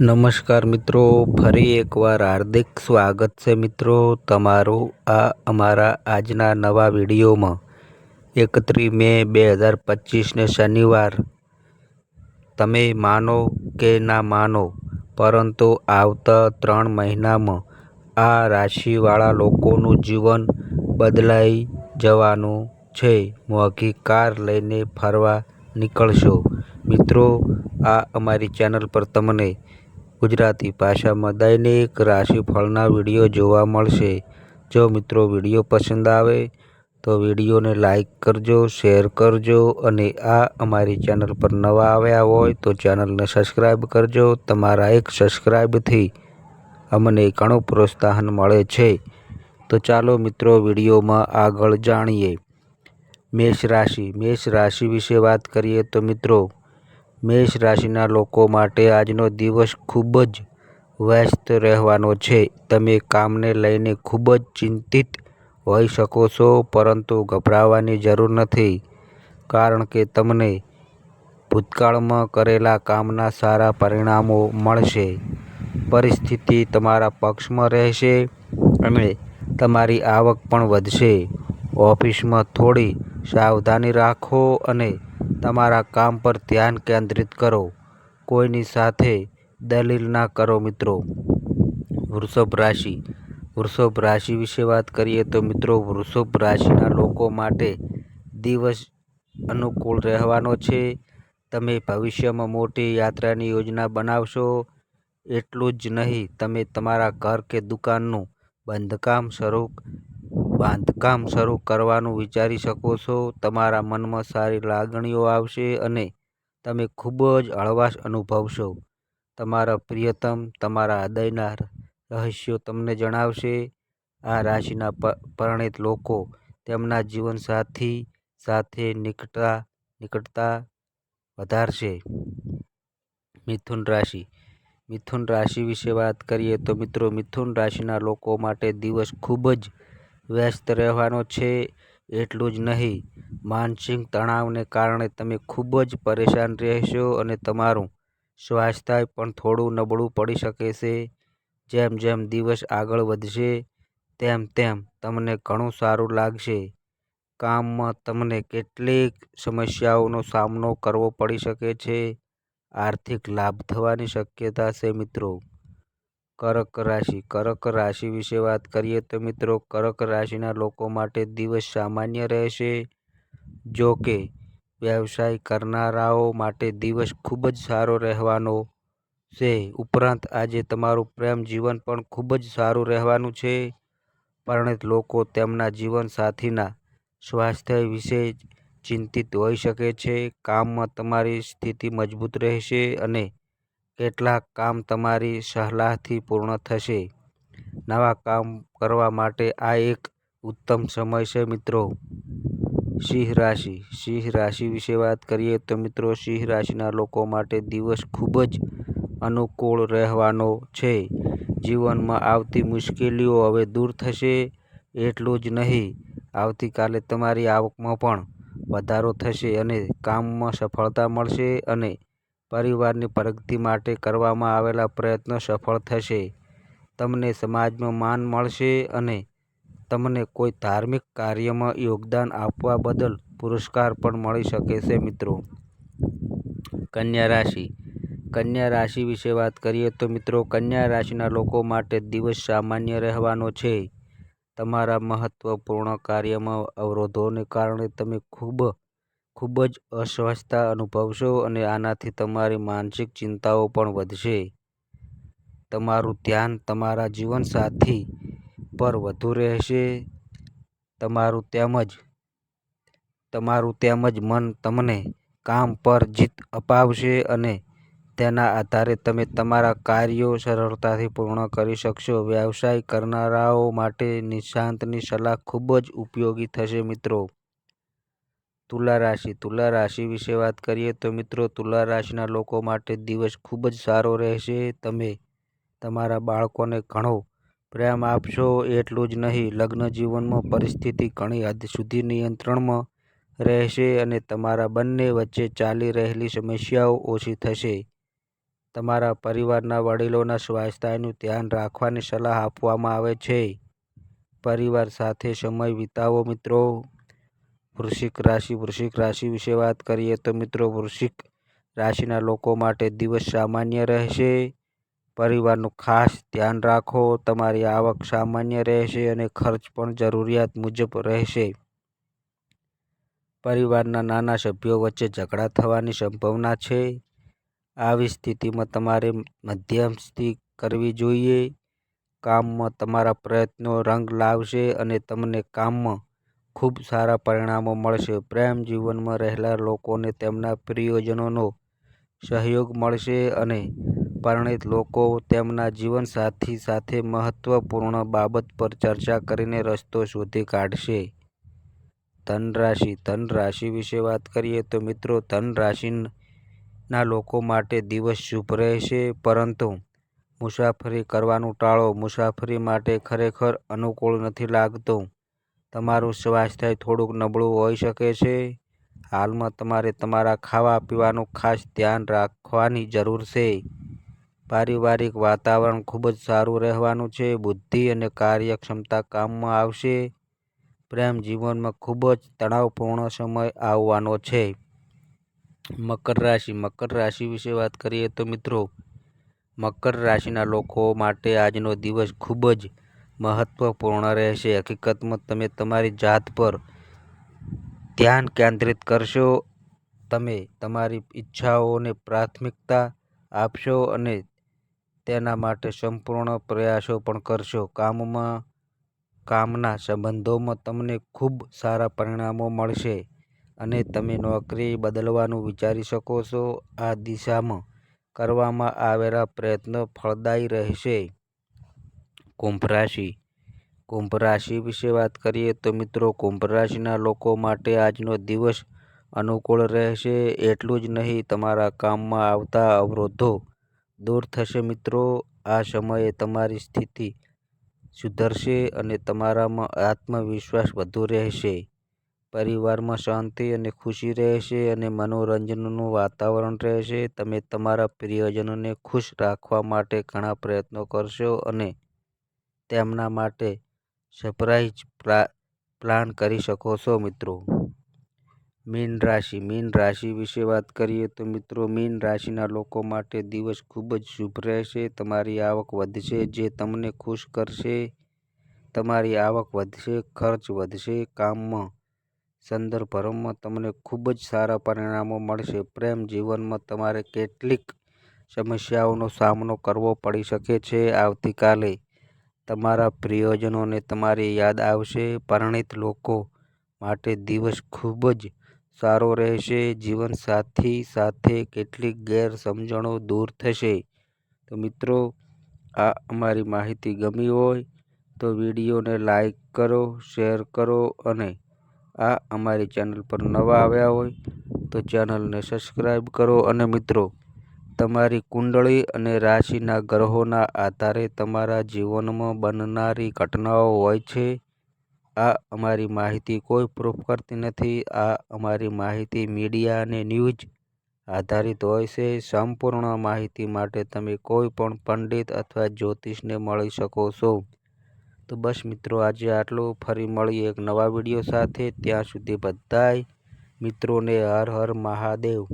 નમસ્કાર મિત્રો, ફરી એકવાર હાર્દિક સ્વાગત છે મિત્રો તમારું આ અમારા આજના નવા વિડીયોમાં. એકત્રીસ મે બે હજાર પચીસને શનિવાર. તમે માનો કે ના માનો, પરંતુ આવતા ત્રણ મહિનામાં આ રાશિવાળા લોકોનું જીવન બદલાઈ જવાનું છે. મોંઘી કાર લઈને ફરવા નીકળશો. મિત્રો, આ અમારી ચેનલ પર તમને ગુજરાતી ભાષામાં દૈનિક રાશિફળના વીડિયો જોવા મળશે. જો મિત્રો વીડિયો પસંદ આવે, તો વિડીયોને લાઈક કરજો, શેર કરજો અને આ અમારી ચેનલ પર નવા આવ્યા હોય તો ચેનલને સબસ્ક્રાઈબ કરજો. તમારા એક સબસ્ક્રાઈબથી અમને ઘણું પ્રોત્સાહન મળે છે. તો ચાલો મિત્રો વિડીયોમાં આગળ જાણીએ. મેષ રાશિ મેષ રાશિ વિશે વાત કરીએ તો મિત્રો મેષ રાશિના લોકો માટે આજનો દિવસ ખૂબ જ વ્યસ્ત રહેવાનો છે. તમે કામને લઈને ખૂબ જ ચિંતિત હોઈ શકો છો, પરંતુ ગભરાવાની જરૂર નથી, કારણ કે તમને ભૂતકાળમાં કરેલા કામના સારા પરિણામો મળશે. પરિસ્થિતિ તમારા પક્ષમાં રહેશે અને તમારી આવક પણ વધશે. ઓફિસમાં થોડી સાવધાની રાખો અને તમારા કામ પર ધ્યાન કેન્દ્રિત કરો. કોઈની સાથે દલીલ ના કરો મિત્રો. વૃષભ રાશિ. વૃષભ રાશિ વિશે વાત કરીએ તો મિત્રો, વૃષભ રાશિના લોકો માટે દિવસ અનુકૂળ રહેવાનો છે. તમે ભવિષ્યમાં મોટી યાત્રાની યોજના બનાવશો. એટલું જ નહીં, તમે તમારા ઘર કે દુકાનનું બાંધકામ શરૂ બાંધકામ શરૂ કરવાનું વિચારી શકો છો. તમારા મનમાં સારી લાગણીઓ આવશે અને તમે ખૂબ જ હળવાશ અનુભવશો. તમારા પ્રિયતમ, તમારા હૃદયના રહસ્યો તમને જણાવશે. આ રાશિના પરણિત લોકો તેમના જીવનસાથી સાથે નિકટતા નિકટતા વધારશે. મિથુન રાશિ. મિથુન રાશિ વિશે વાત કરીએ તો મિત્રો, મિથુન રાશિના લોકો માટે દિવસ ખૂબ જ વ્યસ્ત રહેવાનો છે એટલું જ નહીં. માનસિક તણાવને કારણે તમે ખૂબ જ પરેશાન રહેશો અને તમારું સ્વાસ્થ્ય પણ થોડું નબળું પડી શકે છે. જેમ જેમ દિવસ આગળ વધશે, તેમ તેમ તમને ઘણું સારું લાગશે. કામમાં તમને કેટલીક સમસ્યાઓનો સામનો કરવો પડી શકે છે. આર્થિક લાભ થવાની શક્યતા છે મિત્રો. કર્ક રાશિ. કર્ક રાશિ વિશે વાત કરીએ તો મિત્રો, કર્ક રાશિના લોકો માટે દિવસ સામાન્ય રહેશે. જો કે, વ્યવસાય કરનારાઓ માટે દિવસ ખૂબ જ સારો રહેવાનો છે. ઉપરાંત, આજે તમારું પ્રેમ જીવન પણ ખૂબ જ સારું રહેવાનું છે. પરિણિત લોકો તેમના જીવનસાથીના સ્વાસ્થ્ય વિશે ચિંતિત હોઈ શકે છે. કામમાં તમારી સ્થિતિ મજબૂત રહેશે અને કેટલાક કામ તમારી સલાહથી પૂર્ણ થશે. નવા કામ કરવા માટે આ એક ઉત્તમ સમય છે મિત્રો. સિંહ રાશિ. સિંહ રાશિ વિશે વાત કરીએ તો મિત્રો, સિંહ રાશિના લોકો માટે દિવસ ખૂબ જ અનુકૂળ રહેવાનો છે. જીવનમાં આવતી મુશ્કેલીઓ હવે દૂર થશે એટલું જ નહીં. આવતીકાલે તમારી આવકમાં પણ વધારો થશે અને કામમાં સફળતા મળશે અને પરિવારની પ્રગતિ માટે કરવામાં આવેલા પ્રયત્નો સફળ થશે. તમને સમાજમાં માન મળશે અને તમને કોઈ ધાર્મિક કાર્યમાં યોગદાન આપવા બદલ પુરસ્કાર પણ મળી શકે છે મિત્રો. કન્યા રાશિ. કન્યા રાશિ વિશે વાત કરીએ તો મિત્રો, કન્યા રાશિના લોકો માટે દિવસ સામાન્ય રહેવાનો છે. તમારા મહત્વપૂર્ણ કાર્યમાં અવરોધોને કારણે તમે ખૂબ ખૂબ જ અસ્વસ્થતા અનુભવશો અને આનાથી તમારી માનસિક ચિંતાઓ પણ વધશે. તમારું ધ્યાન તમારા જીવનસાથી પર વધુ રહેશે. તમારું તેમજ તમારું તેમજ મન તમને કામ પર જીત અપાવશે અને તેના આધારે તમે તમારા કાર્યો સરળતાથી પૂર્ણ કરી શકશો. વ્યવસાય કરનારાઓ માટે નિષ્ણાંતની સલાહ ખૂબ જ ઉપયોગી થશે મિત્રો. તુલા રાશિ તુલા રાશિ વિશે વાત કરીએ તો મિત્રો, તુલા રાશિના લોકો માટે દિવસ ખૂબ જ સારો રહેશે. તમે તમારા બાળકોને ઘણો પ્રેમ આપશો એટલું જ નહીં, લગ્ન જીવનમાં પરિસ્થિતિ ઘણી હદ સુધી નિયંત્રણમાં રહેશે અને તમારા બંને વચ્ચે ચાલી રહેલી સમસ્યાઓ ઓછી થશે. તમારા પરિવારના વડીલોના સ્વાસ્થ્યનું ધ્યાન રાખવાની સલાહ આપવામાં આવે છે. પરિવાર સાથે સમય વિતાવો મિત્રો. વૃશ્ચિક રાશિ વૃશ્ચિક રાશિ વિશે વાત કરીએ તો મિત્રો, વૃશ્ચિક રાશિના લોકો માટે દિવસ સામાન્ય રહેશે. પરિવારનું ખાસ ધ્યાન રાખો. તમારી આવક સામાન્ય રહેશે અને ખર્ચ પણ જરૂરિયાત મુજબ રહેશે. પરિવારના નાના સભ્યો વચ્ચે ઝઘડા થવાની સંભાવના છે. આવી સ્થિતિમાં તમારે મધ્યસ્થી કરવી જોઈએ. કામમાં તમારા પ્રયત્નો રંગ લાવશે અને તમને કામમાં ખૂબ સારા પરિણામો મળશે. પ્રેમ જીવનમાં રહેલા લોકોને તેમના પ્રિયજનોનો સહયોગ મળશે અને પરણિત લોકો તેમના જીવનસાથી સાથે મહત્વપૂર્ણ બાબત પર ચર્ચા કરીને રસ્તો શોધી કાઢશે. ધન રાશિ. ધન રાશિ વિશે વાત કરીએ તો મિત્રો, ધન રાશિના લોકો માટે દિવસ શુભ રહેશે, પરંતુ મુસાફરી કરવાનું ટાળો. મુસાફરી માટે ખરેખર અનુકૂળ નથી લાગતું. તમારું સ્વાસ્થ્ય થોડુંક નબળું હોઈ શકે છે. હાલમાં તમારે તમારા ખાવા પીવાનું ખાસ ધ્યાન રાખવાની જરૂર છે. પારિવારિક વાતાવરણ ખૂબ જ સારું રહેવાનું છે. બુદ્ધિ અને કાર્યક્ષમતા કામમાં આવશે. પ્રેમ જીવનમાં ખૂબ જ તણાવપૂર્ણ સમય આવવાનો છે. મકર રાશિ મકર રાશિ વિશે વાત કરીએ તો મિત્રો, મકર રાશિના લોકો માટે આજનો દિવસ ખૂબ જ મહત્વપૂર્ણ રહેશે. હકીકતમાં તમે તમારી જાત પર ધ્યાન કેન્દ્રિત કરશો, તમે તમારી ઈચ્છાઓને પ્રાથમિકતા આપશો અને તેના માટે સંપૂર્ણ પ્રયાસો પણ કરશો. કામમાં, કામના સંબંધોમાં તમને ખૂબ સારા પરિણામો મળશે અને તમે નોકરી બદલવાનું વિચારી શકો છો. આ દિશામાં કરવામાં આવેલા પ્રયત્નો ફળદાયી રહેશે. કુંભ રાશિ. કુંભ રાશિ વિશે વાત કરીએ તો મિત્રો, કુંભ રાશિના લોકો માટે આજનો દિવસ અનુકૂળ રહેશે એટલું જ નહીં, તમારા કામમાં આવતા અવરોધો દૂર થશે મિત્રો. આ સમયે તમારી સ્થિતિ સુધરશે અને તમારામાં આત્મવિશ્વાસ વધુ રહેશે. પરિવારમાં શાંતિ અને ખુશી રહેશે અને મનોરંજનનું વાતાવરણ રહેશે. તમે તમારા પ્રિયજનોને ખુશ રાખવા માટે ઘણા પ્રયત્નો કરશો અને તેમના માટે સરપ્રાઇઝ પ્લાન કરી શકો છો મિત્રો. મીન રાશિ મીન રાશિ વિશે વાત કરીએ તો મિત્રો, મીન રાશિના લોકો માટે દિવસ ખૂબ જ શુભ રહેશે. તમારી આવક વધશે, જે તમને ખુશ કરશે. તમારી આવક વધશે, ખર્ચ વધશે, કામમાં, સંદર્ભમાં તમને ખૂબ જ સારા પરિણામો મળશે. પ્રેમ જીવનમાં તમારે કેટલીક સમસ્યાઓનો સામનો કરવો પડી શકે છે. આવતીકાલે તમારા પ્રિયજનોને તમારી યાદ આવશે. પરિણીત લોકો માટે દિવસ ખૂબ જ સારો રહેશે. જીવનસાથી સાથે કેટલીક ગેરસમજણો દૂર થશે. તો મિત્રો, આ અમારી માહિતી ગમી હોય તો વિડીયોને લાઈક કરો, શેર કરો અને આ અમારી ચેનલ પર નવા આવ્યા હોય તો ચેનલને સબસ્ક્રાઈબ કરો. અને મિત્રો તમારી કુંડળી અને રાશિના ગ્રહોના આધારે તમારા જીવનમાં બનનારી ઘટનાઓ હોય છે. આ અમારી માહિતી કોઈ પ્રૂફ કરતી નથી. આ અમારી માહિતી મીડિયા અને ન્યૂઝ આધારિત હોય છે. સંપૂર્ણ માહિતી માટે તમે કોઈ પણ પંડિત અથવા જ્યોતિષને મળી શકો છો. તો બસ મિત્રો, આજે આટલું. ફરી મળીએ એક નવા વીડિયો સાથે. ત્યાં સુધી બધાય મિત્રોને હર હર મહાદેવ.